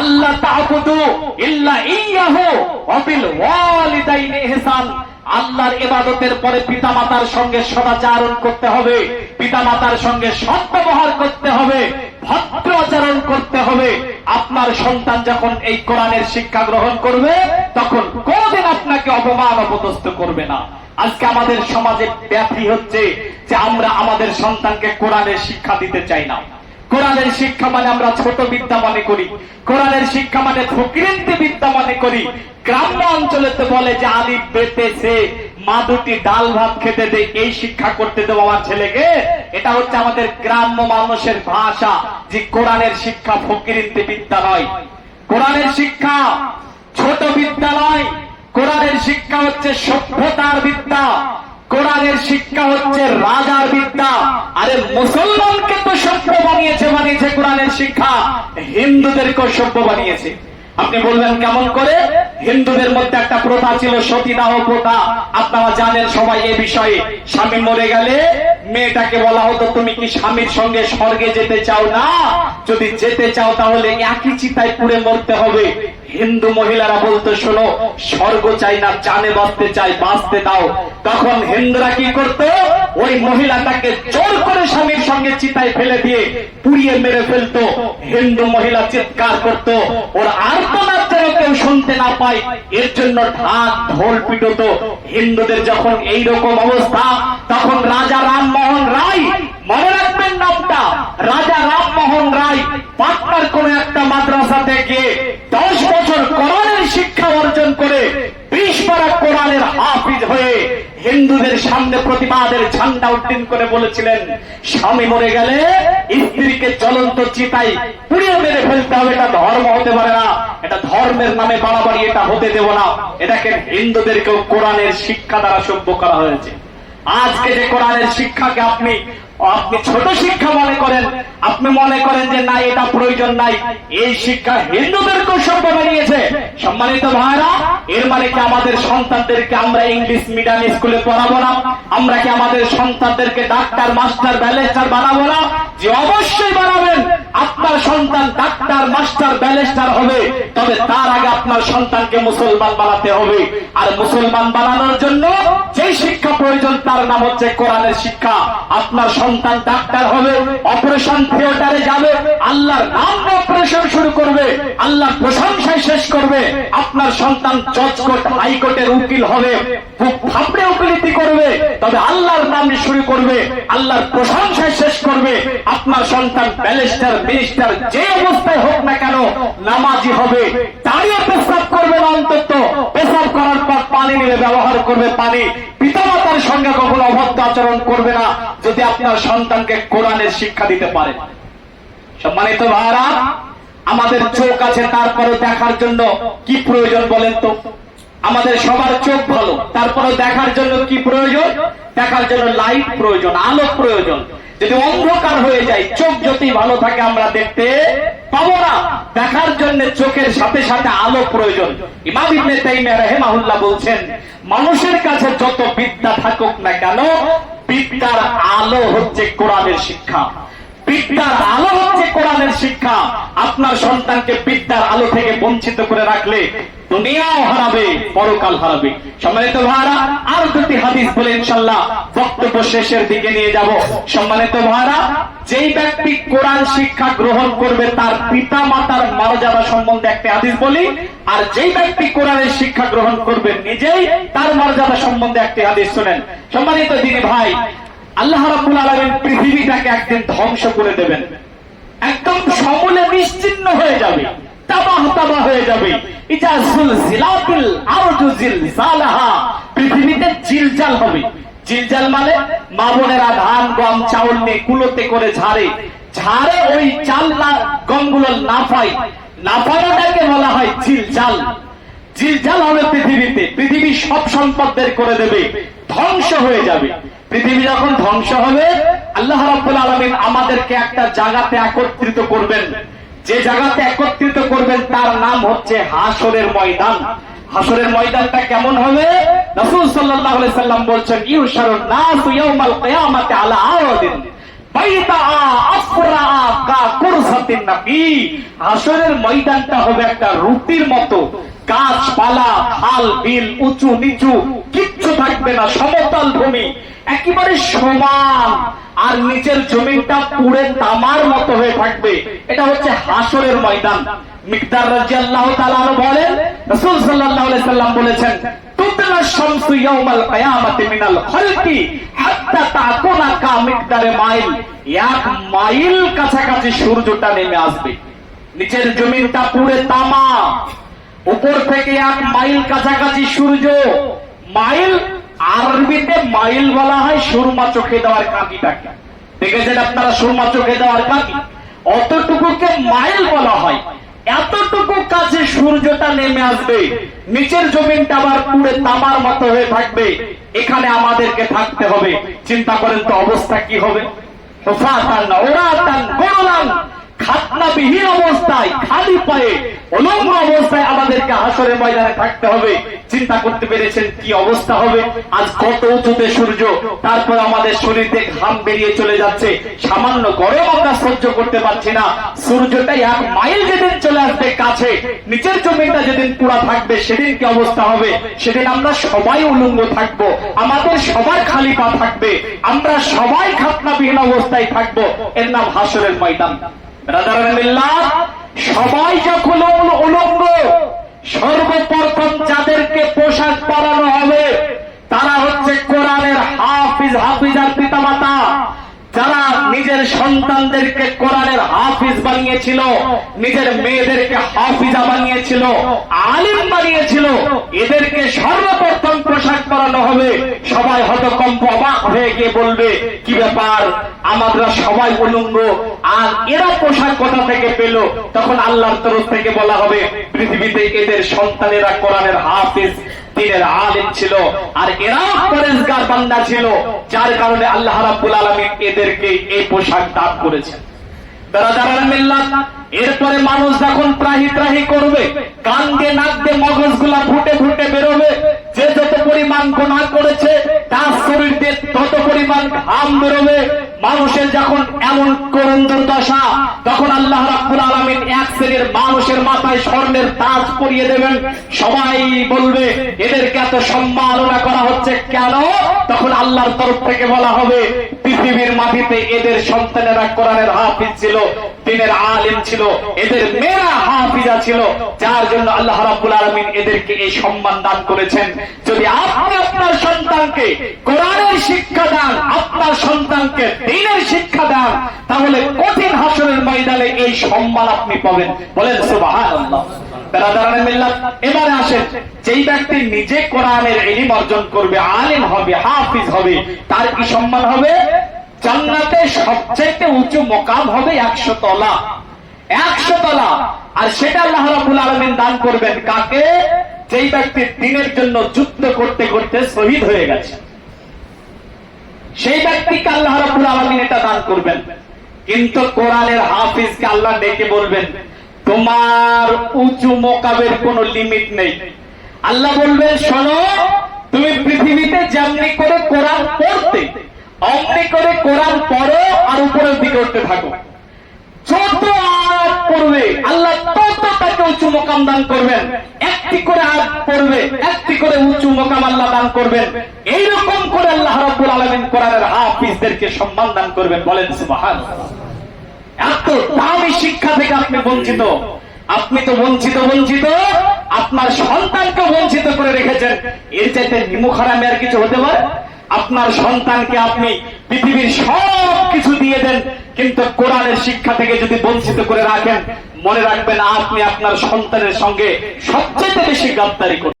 আল্লাহ ইহসান। আল্লাহর ইবাদতের পরে পিতামাতার সঙ্গে সদাচারণ করতে হবে, পিতামাতার সঙ্গে সদ্ব্যবহার করতে হবে, ভদ্র আচরণ করতে হবে। আপনার সন্তান যখন এই কোরআনের শিক্ষা গ্রহণ করবে, তখন কোনদিন আপনাকে অপমান অপদস্থ করবে না। আজকে আমাদের সমাজে ব্যাপী হচ্ছে যে আমরা আমাদের সন্তানকে কোরআনের শিক্ষা দিতে চাই না। কোরআনের শিক্ষা মানে আমরা ছোট বিদ্যা মনে করি। কোরআনের শিক্ষা মানে ফকিরিন্তি বিদ্যা মনে করি। গ্রাম্য অঞ্চলে তো বলে যে আলিফ বেতেছে মা দুটি ডাল ভাত খেতে দে, এই শিক্ষা করতে দেবো আমার ছেলেকে। এটা হচ্ছে আমাদের গ্রাম্য মানুষের ভাষা, যে কোরআনের শিক্ষা ফকিরিন্তি বিদ্যা নয়। কোরআনের শিক্ষা ছোট বিদ্যা নয়। কোরআনের শিক্ষা হচ্ছে সভ্যতার বিদ্যা। কোরআনের শিক্ষা হচ্ছে রাজার বিদ্যা। আরে মুসলমানকে তো সভ্য বানিয়েছে বানিয়েছে কোরআনের শিক্ষা। হিন্দুদেরকেও সভ্য বানিয়েছে। আপনি বলবেন, কেমন করে? হিন্দুদের মধ্যে একটা প্রথা ছিল সতীদাহ প্রথা। আপনারা জানেন সবাই এ বিষয়ে। স্বামী মরে গেলে মেয়েটাকে বলা হতো, তুমি কি স্বামীর সঙ্গে স্বর্গে যেতে চাও না? যদি যেতে চাও, তাহলে একই চিতায় পুড়ে মরতে হবে। হিন্দু মহিলারা বলতো শোনো, স্বর্গ চাই না জানে বাঁচতে চাই, বাঁচতে দাও। তখন হিন্দুরা কি করত? ওই মহিলাটাকে জোর করে স্বামীর সঙ্গে চিতায় ফেলে দিয়ে পুড়িয়ে মেরে ফেলতো। হিন্দু মহিলা চিৎকার করত, ওর আর্তনাদ যেন কেউ শুনতে না পায়, এর জন্য ঢাক ঢোল পিটত। হিন্দুদের যখন এই রকম অবস্থা, তখন রাজা রামমোহন রায়, মনে রাখবেন নামটা, রাজা রামমোহন রায়, পাটনার কোন একটা মাদ্রাসা থেকে দশ বছর কোরআনের শিক্ষা অর্জন করে বিশ পারা কোরআনের হাফিজ হয়ে হিন্দুদের সামনে প্রতিবাদের ঝান্ডা উদ্দিন করে বলেছিলেন, স্বামী মরে গেলে স্ত্রীকে চলন্ত চিতাই পুড়িয়ে মেরে ফেলতে হবে, এটা ধর্ম হতে পারে না, এটা ধর্মের নামে বাড়াবাড়ি, এটা হতে দেব না। এটাকে হিন্দুদেরকেও কোরআনের শিক্ষা দ্বারা সভ্য করা হয়েছে। আজকে যে কোরআনের শিক্ষাকে আপনি আপনি ছোট শিক্ষা মনে করেন, আপনি মনে করেন যে না, এটা প্রয়োজন নাই। এই শিক্ষা হিন্দুদেরকেও সভ্য বানিয়েছে। সম্মানিত ভাইরা, এর মানে কি আমাদের সন্তানদেরকে আমরা ইংলিশ মিডিয়াম স্কুলে পড়াবো না? আমরা কি আমাদের সন্তানদেরকে ডাক্তার, মাস্টার ব্যালেস্টার বানাবো না? যে অবশ্যই বানাবেন, আপনার সন্তান ডাক্তার, মাস্টার ব্যালেস্টার হবে। তবে তার আগে আপনার সন্তানকে মুসলমান বানাতে হবে। আর মুসলমান বানানোর জন্য যে শিক্ষা প্রয়োজন, তার নাম হচ্ছে কোরআনের শিক্ষা। আপনার সন্তান ডাক্তার হবে অপারেশন থিয়েটারে যাবে, আল্লাহর নাম অপারেশন শুরু করবে আল্লাহ প্রশংসায় শেষ করবে, আপনার সন্তান জজ কোর্ট হাইকোর্টের উকিল হবে ফাপড়ে উকিলিতি করবে, তবে আল্লাহর নাম শুরু করবে, আল্লাহর প্রশংসায় শেষ করবে, আপনার সন্তান ব্যারিস্টার মিনিস্টার, যে অবস্থায় হোক না কেন, নামাজি হবে, দাঁড়িয়ে পেশাব করবে না অন্তত, পেশাব করার পর পানি নিয়ে ব্যবহার করবে পানি পিতামাতার সঙ্গে কখনো অভদ্র আচরণ করবে না যদি আপনার সন্তানকে কোরআনের শিক্ষা দিতে পারে। সম্মানিত ভাইরা আমাদের চোখ আছে তারপরে দেখার জন্য কি প্রয়োজন বলেন তো? আমাদের সবার চোখ ভালো, তারপরে দেখার জন্য কি প্রয়োজন? দেখার জন্য লাইট প্রয়োজন, আলো প্রয়োজন। যদি অন্ধকার হয়ে যায়, চোখ যদি ভালো থাকে, আমরা দেখতে পাবো না। দেখার জন্য চোখের সাথে সাথে আলো প্রয়োজন। ইমাম বলছেন, মানুষের কাছে যত বিদ্যা থাকুক না কেন, বিদ্যার আলো হচ্ছে কোরআনের শিক্ষা। বিদ্যার আলো হচ্ছে কোরআনের শিক্ষা। আপনার সন্তানকে বিদ্যার আলো থেকে বঞ্চিত করে রাখলে দুনিয়াও হারাবে, পরকাল হারাবে। সম্মানিত ভাড়া আর দুটি হাদিস বলে ইনশাল্লাহ বক্তব্য শেষের দিকে নিয়ে যাব। সম্মানিত ভাড়া যেই ব্যক্তি কোরআন শিক্ষা গ্রহণ করবে, তার পিতা মাতার মর্যাদা সম্বন্ধে একটা হাদিস বলি, আর যেই ব্যক্তি কোরআনের শিক্ষা গ্রহণ করবে, নিজেই তার মর্যাদা সম্বন্ধে একটি হাদিস শোনেন। সম্মানিত দিনী ভাই আল্লাহ রাব্বুল আলামিন পৃথিবীটাকে একদিন ধ্বংস করে দেবেন। একদম সমূলে নিশ্চিন্ন হয়ে যাবে। তাবাহ হয়ে যাবে। পৃথিবীতে জিলজাল হবে। জিলজাল মানে ধান, গম, চাউল নিয়ে কুলোতে করে ঝাড়ে। ঝাড়ে ওই চাল না বলা হয় জিলজাল। জিলজাল হবে পৃথিবীতে। পৃথিবী সব সম্পদ বের করে দেবে। ধ্বংস হয়ে যাবে। পৃথিবী যখন ধ্বংস হবে, আল্লাহ রাব্বুল আলামিন আমাদেরকে একটা জায়গাতে একত্রিত করবেন। যে জায়গাতে একত্রিত করবেন, তার নাম হচ্ছে হাসরের ময়দান। হাসরের ময়দানটা কেমন হবে? রাসূল সাল্লাল্লাহু সাল্লাম বলছেন ইউশারুন নাসু ইয়াউমাল আলা হাসরের ময়দানটা হবে একটা রুটির মতো। গাছপালা, খাল, বিল, উঁচু নিচু, কিচ্ছু থাকবে না, সমতল ভূমি। একেবারে সমান। আর নিচের জমিনটা পুড়ে তামার মতো হয়ে থাকবে। এটা হচ্ছে হাসরের ময়দান। সূর্যটা নেমে আসবে। নিচের জমিনটা পুড়ে তামা। উপর থেকে এক মাইল কাছাকাছি সূর্য। মাইল আরবিতে মাইল বলা হয় সুরমা চোখে দেওয়ার কাঁকিটাকে দেখেছেন আপনারা সুরমা চোখে দেওয়ার কাঁকি অতটুকুকে মাইল বলা হয়। এতটুকু কাছে সূর্যটা নেমে আসবে নিচের জমিনটা আবার পুড়ে তামার মতো হয়ে থাকবে এখানে আমাদেরকে থাকতে হবে। চিন্তা করেন তো অবস্থা কি হবে? ওফাতান, ওরাতান, গোরলান, খাতনাবিহীন অবস্থায়, খালি পায়ে অলঙ্গ অবস্থায় আমাদেরকে হাসরের ময়দানে থাকতে হবে। চিন্তা করতে পেরেছেন কি অবস্থা হবে? আজ কত উঁচুতে সূর্য, তারপর আমাদের শরীর থেকে ঘাম বেরিয়ে চলে যাচ্ছে। সামান্য গরম আমরা সহ্য করতে পারছি না। সূর্যটা এক মাইল যেদিন চলে আসবে কাছে, নিচের জমিটা যেদিন পুরা থাকবে, সেদিন কি অবস্থা হবে? সেদিন আমরা সবাই উলঙ্গ থাকব। আমাদের সবার খালি পা থাকবে। আমরা সবাই খাতনাবিহীন অবস্থায় থাকব। এর নাম হাসরের ময়দান। সবাই যখন উল- উলঙ্গ সর্বপ্রথম যাদেরকে পোশাক পরানো হবে, তারা হচ্ছে কোরআনের হাফিজ, হাফিজার পিতামাতা। যারা নিজের সন্তানদেরকে কোরআনের হাফিজ বানিয়েছিল, নিজের মেয়েদেরকে হাফিজা বানিয়েছিল, আলিম বানিয়েছিল, এদেরকে সর্বপ্রথম পোশাক পরানো হবে, সবাই হতকম্প অবাক হয়ে গিয়ে বলবে, কি ব্যাপার? আমরা সবাই উলঙ্গ। আর এরা পোশাক কোথা থেকে পেল? তখন আল্লাহর তরফ থেকে বলা হবে, পৃথিবীতে এদের সন্তানেরা কোরআনের হাফিজ, দিনের আলেম ছিল। আর এরাও পরেজগার বান্দা ছিল, যার কারণে আল্লাহ রাব্বুল আলামিন এদেরকে এই পোশাক দান করেছেন। এরপরে মানুষ যখন ত্রাহি ত্রাহি করবে কান দিয়ে নাক দিয়ে মগজগুলা ফুটে ফুটে বেরোবে যত করেছে, তার শরীর দিয়ে তত পরিমাণ ঘাম বেরোবে। মানুষের যখন এমন করুণ দুর্দশা তখন আল্লাহ রাব্বুল আলামিন এক শ্রেণির মানুষের মাথায় স্বর্ণের তাজ পরিয়ে দেবেন। সবাই বলবে, এদেরকে এত সম্মাননা করা হচ্ছে কেন? তখন আল্লাহর তরফ থেকে বলা হবে, পৃথিবীর মাটিতে এদের সন্তানেরা কোরআনের হাফিজ ছিল। দিনের আলেম ছিল, এদের মেয়েরা হাফিজা ছিল, যার জন্য আল্লাহ রাব্বুল আলামিন এদেরকে এই সম্মান দান করেছেন। যদি আপনি আপনার সন্তানকে কোরআনের শিক্ষা দেন, আপনার সন্তানকে দিনের শিক্ষা দেন, তাহলে কঠিন হাসরের ময়দানে এই সম্মান আপনি পাবেন। বলেন, সুবহানাল্লাহ। এবারে আসেন। যেই ব্যক্তি নিজে কোরআনের ইলম অর্জন করবে, আলেম হবে, হাফিজ হবে, তার কি সম্মান হবে? জান্নাতে সবচাইতে উঁচু মকাম হবে একশো তলা। একশো তলা। আর সেটা আল্লাহ রাব্বুল আলামিন দান করবেন কাকে? যেই ব্যক্তি দিনের জন্য যুদ্ধ করতে করতে শহীদ হয়ে গেছে। সেই ব্যক্তিকে আল্লাহ রাব্বুল আলামিন এটা দান করবেন। কিন্তু কোরআনের হাফিজকে আল্লাহ ডেকে বলবেন, তোমার উঁচু মোকাবের কোনো লিমিট নেই। আল্লাহ বলবেন, শোনো, তুমি পৃথিবীতে যেমনি করে কোরআন পড়তে অমনি করে কোরআন পড়ো আর উপরের দিকে উঠতে থাকো। যত আয়াত পড়বে, আল্লাহ তত তাকে উঁচু মোকাম দান করবেন। একটি করে আয়াত পড়বে, একটি করে উঁচু মোকাম আল্লাহ দান করবেন। এইরকম করে আল্লাহ রাব্বুল আলামিন কোরআনের হাফিজদেরকে সম্মান দান করবেন, বলেন সুবহানাল্লাহ। এত দামি শিক্ষা থেকে আপনি বঞ্চিত। আপনি তো বঞ্চিত বঞ্চিত। আপনার সন্তানকে বঞ্চিত করে রেখেছেন। এর চাইতে নিমুখারামে আর কিছু হতে পারে? আপনার সন্তানকে আপনি পৃথিবীর সব কিছু দিয়ে দেন, কিন্তু কোরআনের শিক্ষা থেকে যদি বঞ্চিত করে রাখেন, মনে রাখবেন আপনি আপনার সন্তানের সঙ্গে সবচেয়ে বেশি গাদ্দারি করবেন।